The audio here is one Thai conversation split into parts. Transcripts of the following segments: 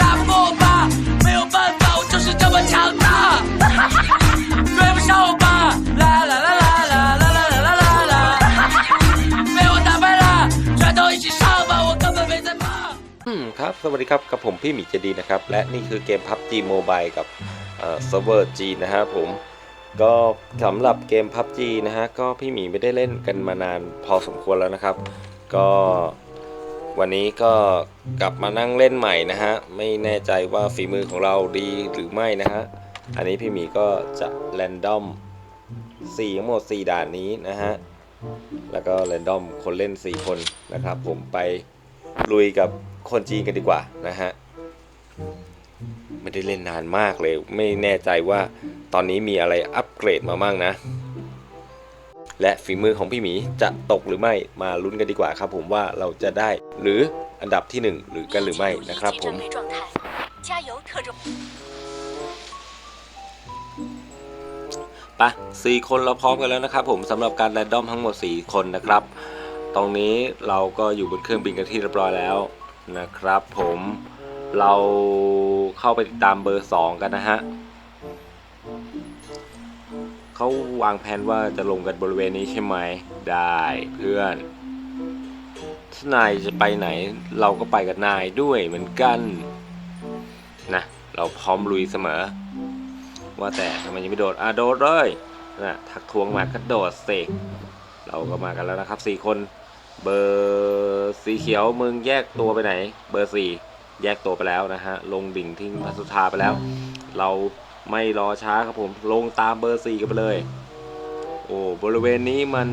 大漠吧，没有办法，我就是这么强大。追不上我吧，啦啦啦啦啦啦啦啦啦啦！被我打败了，全都一起上吧，我根本没在怕。อืครับ สวัสดีครับ กับผมพี่หมีเจดีนะครับ และนี่คือเกมพับจีโมบายกับเอ่อซิร์ฟเวอร์จีนะครับผม ก็สำหรับเกม PUBG นะฮะ ก็พี่หมีไม่ได้เล่นกันมานานพอสมควรแล้วนะครับ ก็ วันนี้ก็กลับมานั่งเล่นใหม่นะฮะ ไม่แน่ใจว่าฝีมือของเราดีหรือไม่นะฮะ อันนี้พี่หมีก็จะแรนดอม4ทั้งหมด 4 ด่านนี้นะฮะ แล้วก็แรนดอมคนเล่น 4 คนนะครับ ผมไปลุยกับคนจีนกันดีกว่านะฮะ ไม่ได้เล่นนานมากเลย ไม่แน่ใจว่าตอนนี้มีอะไรอัปเกรดมามั่งนะ และฝีมือของพี่หมีจะตกหรือไม่มาลุ้นกันดีกว่าครับผมว่าเราจะได้หรืออันดับที่ 1 หรือกันหรือไม่นะครับผมปะสี่คนเราพร้อมกันแล้วนะครับผมสำหรับการแรนดอมทั้งหมด 4 คนนะครับ ตรงนี้เราก็อยู่บนเครื่องบินกันที่เรียบร้อยแล้วนะครับ ผมเราเข้าไปติดตามเบอร์ 2 กันนะฮะ เขาวางแผนว่าจะลงกันบริเวณนี้ใช่ไหม ได้เพื่อนถ้านายจะไปไหน เราก็ไปกับนายด้วยเหมือนกัน นะ เราพร้อมลุยเสมอ ว่าแต่ทำไมยังไม่โดดอะโดดเลยนะทักทวงมาก็โดดเสิเราก็มากันแล้วนะครับสี่คน เบอร์สีเขียวมึงแยกตัวไปไหน เบอร์สี่แยกตัวไปแล้วนะฮะ ลงดิ่งทิ้งพัสุธาไปแล้ว เรา ไม่รอช้าครับผมลงตามเบอร์สี่กันไปเลย โอ้บริเวณนี้มัน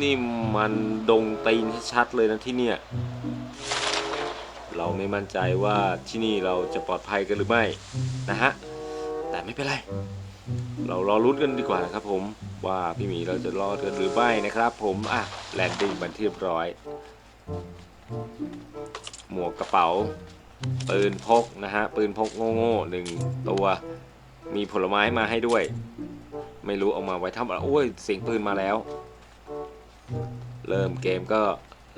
นี่มันดงตีนชัดเลยนะที่เนี่ย เราไม่มั่นใจว่าที่นี่เราจะปลอดภัยกันหรือไม่นะฮะ แต่ไม่เป็นไร เรารอรุ้นกันดีกว่านะครับผมว่าพี่หมีเราจะรอดกันหรือไม่นะครับ ผมอะแลนดิ้งบันเรียบร้อย หมวกกระเป๋า ปืนพกนะฮะปืนพกโง่ๆหนึ่งตัวมีผลไม้มาให้ด้วย ไม่รู้เอามาไว้ทำอะไรโอ้ยเสียงปืนมาแล้ว เริ่มเกมก็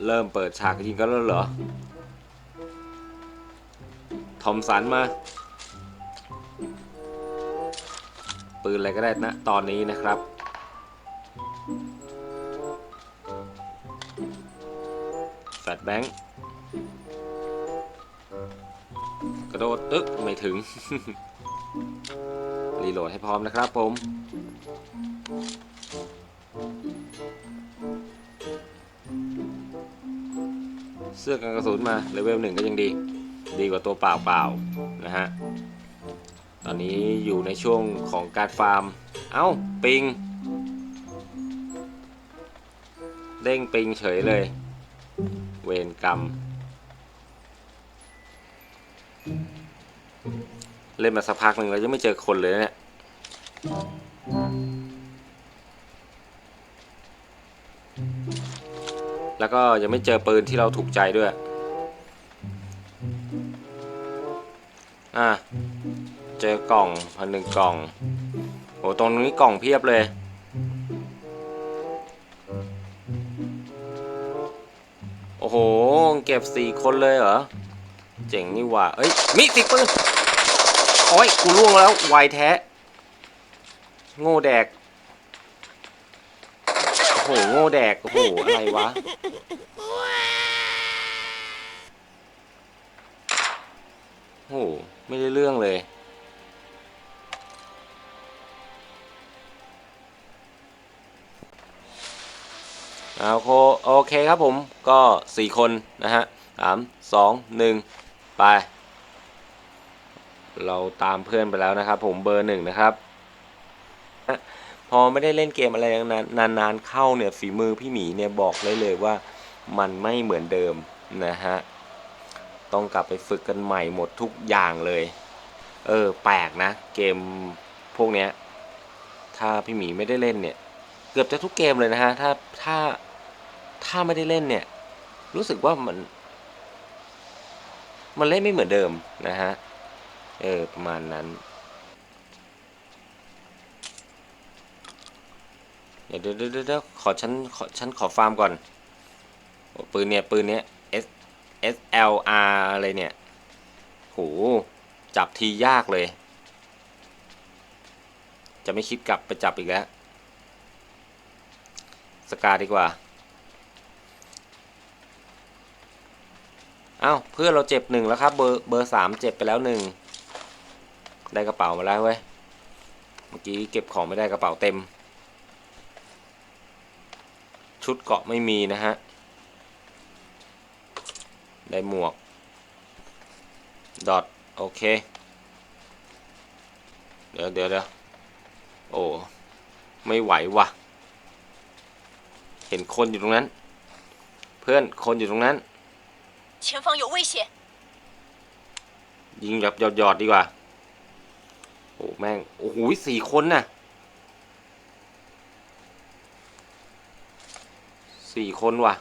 เริ่มเปิดฉากยิงกันแล้วเหรอทอมสันมา ปืนอะไรก็ได้นะตอนนี้นะครับแฟลชแบงค์ ระโดดตึ๊กไม่ถึง รีโหลดให้พร้อมนะครับผม เสื้อกันกระสุนมาเลเวลหนึ่งก็ยังดี ดีกว่าตัวเปล่าๆนะฮะ ตอนนี้อยู่ในช่วงของการฟาร์ม เอ้า ปิง เด้งปิงเฉยเลย เวรกรรม เล่นมาสักพักหนึ่งแล้วยังไม่เจอคนเลยนะเนี่ย แล้วก็ยังไม่เจอปืนที่เราถูกใจด้วย อะ เจอกล่องพันหนึ่งกล่องโอ้ตรงนี้กล่องเพียบเลย โอ้โห เก็บสี่คนเลยเหรอ เจ๋งนี่ว่า เอ้ยมีสิปืนโอ้ย กูล่วงแล้ว ไวแท้ โง่แดก โอ้โห โง่แดก โอ้โห อะไรวะ โอ้โห ไม่ได้เรื่องเลย เอาโคโอเคครับผม ก็ 4 คนนะฮะสามสองหนึ่ง ไป เราตามเพื่อนไปแล้วนะครับ ผมเบอร์หนึ่งนะครับ พอไม่ได้เล่นเกมอะไรนานนานๆเข้าเนี่ยฝีมือพี่หมีเนี่ยบอกเลยเลยว่ามันไม่เหมือนเดิมนะฮะ ต้องกลับไปฝึกกันใหม่หมดทุกอย่างเลย เออ แปลกนะ เกมพวกเนี้ย ถ้าพี่หมีไม่ได้เล่นเนี่ย เกือบจะทุกเกมเลยนะฮะ ถ้าถ้าถ้าไม่ได้เล่นเนี่ย รู้สึกว่ามัน มันเล่นไม่เหมือนเดิมนะฮะ เออ ประมาณนั้น เดี๋ยวเดี๋ยวเดี๋ยวขอฉันขอฉันขอฟาร์มก่อนปืนเนี่ย ปืนเนี้ย S SLR อะไรเนี่ยโหจับทียากเลย จะไม่คิดกลับไปจับอีกแล้ว สกาดีกว่า เอ้าเพื่อนเราเจ็บหนึ่งแล้วครับเบอร์เบอร์สามเจ็บไปแล้วหนึ่งได้กระเป๋ามาแล้วเว้ยเมื่อกี้เก็บของไม่ได้กระเป๋าเต็ม ชุดเกาะไม่มีนะฮะได้หมวกดอทโอเค เดี๋ยวเดี๋ยวเดี๋ยวโอ้ไม่ไหวว่ะเห็นคนอยู่ตรงนั้น เพื่อนคนอยู่ตรงนั้น 前方有危险！ ยิงแบบหยอดๆดีกว่า โอ้แม่ง โอ้โหสี่คนน่ะสี่คนว่ะ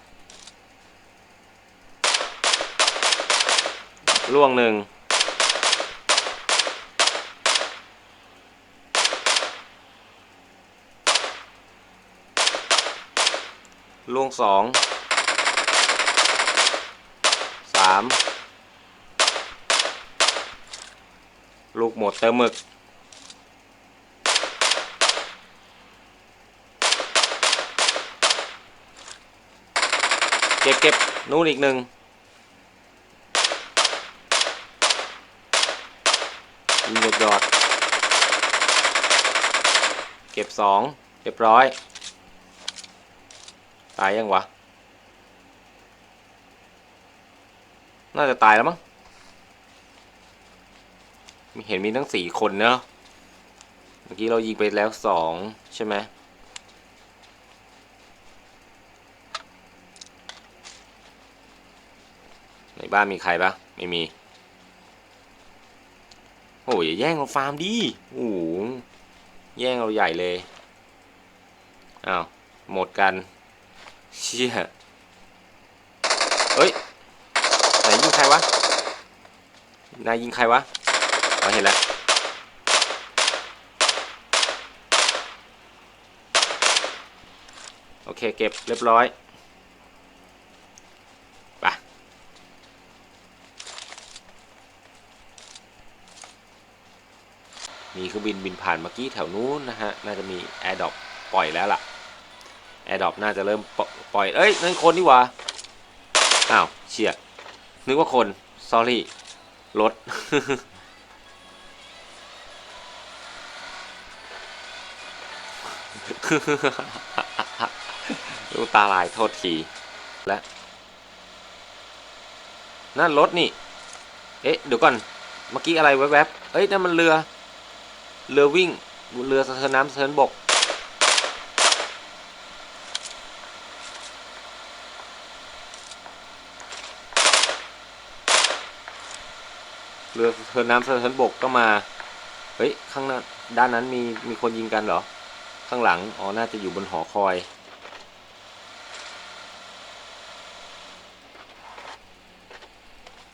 ล่วงหนึ่ง ล่วงสอง ามลูกหมดเติมหมึก เก็บเก็บนู่นอีกหนึ่งยิงหยดหยอด เก็บสองเรียบร้อย ตายยังวะ น่าจะตายแล้วมั้งเห็นมีทั้งสี่คนเนอะเมื่อกี้เรายิงไปแล้วสองใช่ไหมในบ้านมีใครปะไม่มี โอ้ยอย่าแย่งเราฟาร์มดิโอ้โหแย่งเราใหญ่เลยอ้าวหมดกัน เชี่ย เฮ้ย ไหนยิง ใครวะ นายยิงใครวะอ๋อเห็นแล้วโอเค เก็บเรียบร้อยไปมีเครื่องบินบินผ่านเมื่อกี้แถวนู้นนะฮะ น่าจะมีแอร์ดรอปปล่อยแล้วล่ะแอร์ดรอปน่าจะเริ่มปล่อย เอ้ย นั่นคนนี่วะอ้าว เชีย นึกว่าคน sorry รถ ลูกตาลายโทษทีและนั่นรถนี่ เอ๊ะเดี๋ยวก่อน เมื่อกี้อะไรแวบๆเอ้ยนั่นมันเรือ เรือวิ่ง เรือสะเทินน้ำสะเทินบก เรือสะเทินน้ำสะเทินบกก็มา เฮ้ย ข้างหน้าด้านนั้นมีมีคนยิงกันเหรอ ข้างหลัง อ๋อ น่าจะอยู่บนหอคอย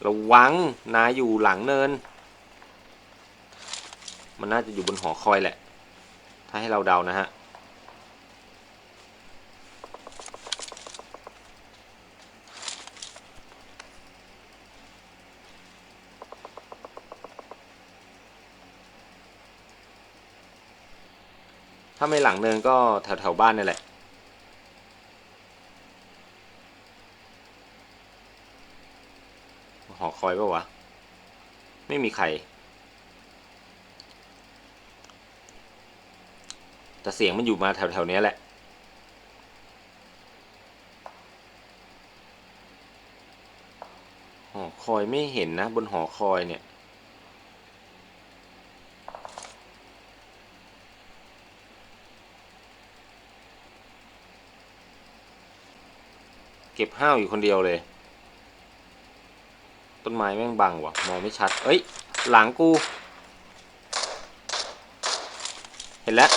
ระวังนายอยู่หลังเนิน มันน่าจะอยู่บนหอคอยแหละ ถ้าให้เราเดานะฮะาไม่หลังเนินก็แถวแถวๆบ้านนี่แหละ หอคอยปะวะ ไม่มีใคร แต่เสียงมันอยู่มาแถวแถวๆเนี้ยแหละหอคอยไม่เห็นนะ บนหอคอยเนี่ย เก็บห้าวอยู่คนเดียวเลย ต้นไม้แม่งบังว่ะมองไม่ชัด เอ้ย หลังกู เห็นแล้ว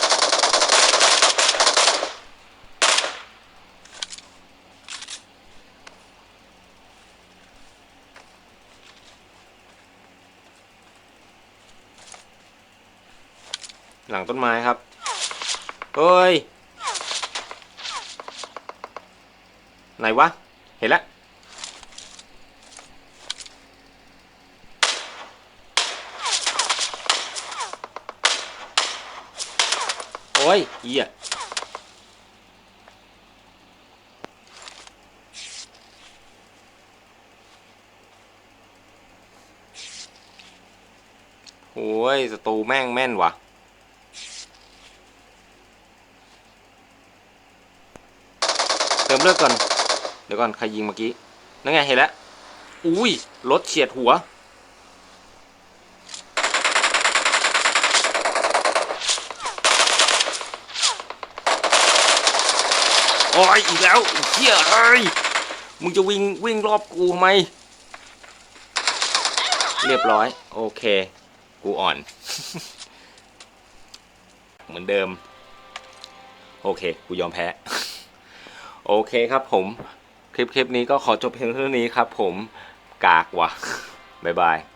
หลังต้นไม้ครับ เฮ้ย ไหนวะ เห็นแล้วโอ้ยเหี้ยโอ้ยศัตรูแม่งแม่นวะเติมเลือดก่อน เดี๋ยวก่อนใครยิงเมื่อกี้นั่นไงเห็นแล้วอุ้ยรถเฉียดหัว โอ้ยอีกแล้วเฮียเอ้ยมึงจะวิ่งวิ่งรอบกูทำไม เรียบร้อย โอเค กูอ่อน เหมือนเดิม โอเค กูยอมแพ้ โอเคครับผม ลิปคลิปนี้ก็ขอจบเพียงเท่านี้ครับผมกากว่ะบ๊ายบาย